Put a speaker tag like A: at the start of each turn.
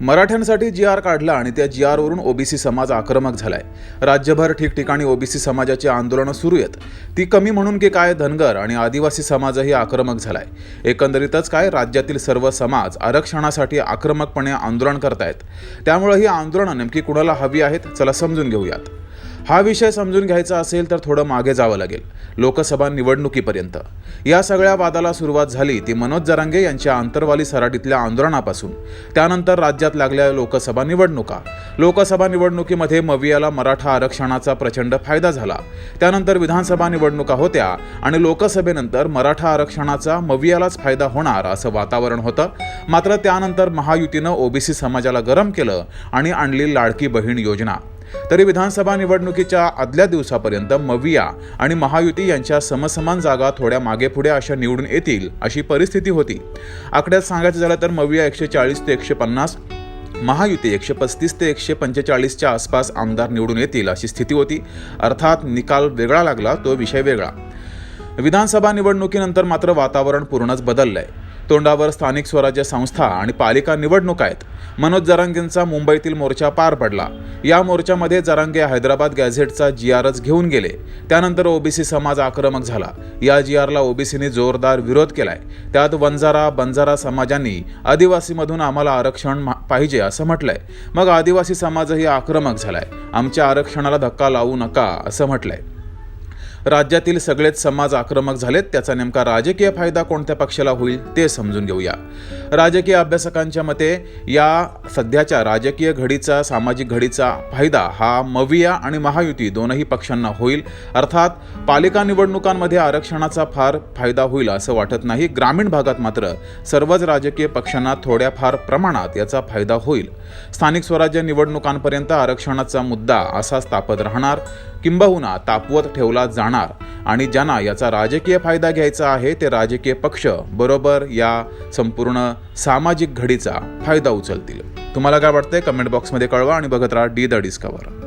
A: मराठ्यांसाठी जी R काढला आणि त्या जी आरवरून ओबीसी समाज आक्रमक झालाय. राज्यभर ठिकठिकाणी ओबीसी समाजाची आंदोलनं सुरू आहेत. ती कमी म्हणून की काय धनगर आणि आदिवासी समाजही आक्रमक झालाय. एकंदरीतच काय राज्यातील सर्व समाज आरक्षणासाठी आक्रमकपणे आंदोलन करतायत. त्यामुळे ही आंदोलनं नेमकी कुणाला हवी आहेत चला समजून घेऊयात. हा विषय समजून घ्यायचा असेल तर थोडं मागे जावं लागेल. लोकसभा निवडणुकीपर्यंत. या सगळ्या वादाला सुरुवात झाली ती मनोज जरांगे यांच्या आंतरवाली सराटीतल्या आंदोलनापासून. त्यानंतर राज्यात लागल्या लोकसभा निवडणुका. लोकसभा निवडणुकीमध्ये मवियाला मराठा आरक्षणाचा प्रचंड फायदा झाला. त्यानंतर विधानसभा निवडणुका होत्या आणि लोकसभेनंतर मराठा आरक्षणाचा मवियालाच फायदा होणार असं वातावरण होतं. मात्र त्यानंतर महायुतीनं ओबीसी समाजाला गरम केलं आणि आणली लाडकी बहीण योजना. तरी विधानसभा निवडणुकीच्या आदल्या दिवसापर्यंत मविया आणि महायुती यांच्या समसमान जागा थोड्या मागे पुढे अशा निवडून येतील अशी परिस्थिती होती. आकड्यात सांगायचं झालं तर मविया एकशे चाळीस ते एकशे पन्नास महायुती एकशे पस्तीस ते एकशे पंचेचाळीसच्या आसपास आमदार निवडून येतील अशी स्थिती होती. अर्थात निकाल वेगळा लागला तो विषय वेगळा. विधानसभा निवडणुकीनंतर मात्र वातावरण पूर्णच बदललंय. तोंडावर स्थानिक स्वराज्य संस्था आणि पालिका निवडणूक आहेत. मनोज जरांगेंचा मुंबईतील मोर्चा पार पडला. या मोर्चामध्ये जरांगे हैदराबाद गॅझेटचा जी आरच घेऊन गेले. त्यानंतर ओबीसी समाज आक्रमक झाला. या जी आरला ओबीसीने जोरदार विरोध केलाय. त्यात वंजारा बंजारा समाजांनी आदिवासीमधून आम्हाला आरक्षण मा- पाहिजे असं म्हटलंय. मग आदिवासी समाजही आक्रमक झालाय. आमच्या आरक्षणाला धक्का लावू नका असं म्हटलंय. राज्यातील सगळेच समाज आक्रमक झालेत. त्याचा नेमका राजकीय फायदा कोणत्या पक्षाला होईल ते समजून घेऊया. राजकीय अभ्यासकांच्या मते या सध्याच्या राजकीय घडीचा सामाजिक घडीचा फायदा हा मविया आणि महायुती दोनही पक्षांना होईल. अर्थात पालिका निवडणुकांमध्ये आरक्षणाचा फार फायदा होईल असं वाटत नाही. ग्रामीण भागात मात्र सर्वच राजकीय पक्षांना थोड्याफार प्रमाणात याचा फायदा होईल. स्थानिक स्वराज्य निवडणुकांपर्यंत आरक्षणाचा मुद्दा असाच तापत राहणार. किंबहुना तापवत ठेवला जाणार आणि ज्यांना याचा राजकीय फायदा घ्यायचा आहे ते राजकीय पक्ष बरोबर या संपूर्ण सामाजिक घडीचा फायदा उचलतील. तुम्हाला काय वाटतंय? कमेंट बॉक्समध्ये कळवा आणि बघत राहा डी द डिस्कवर.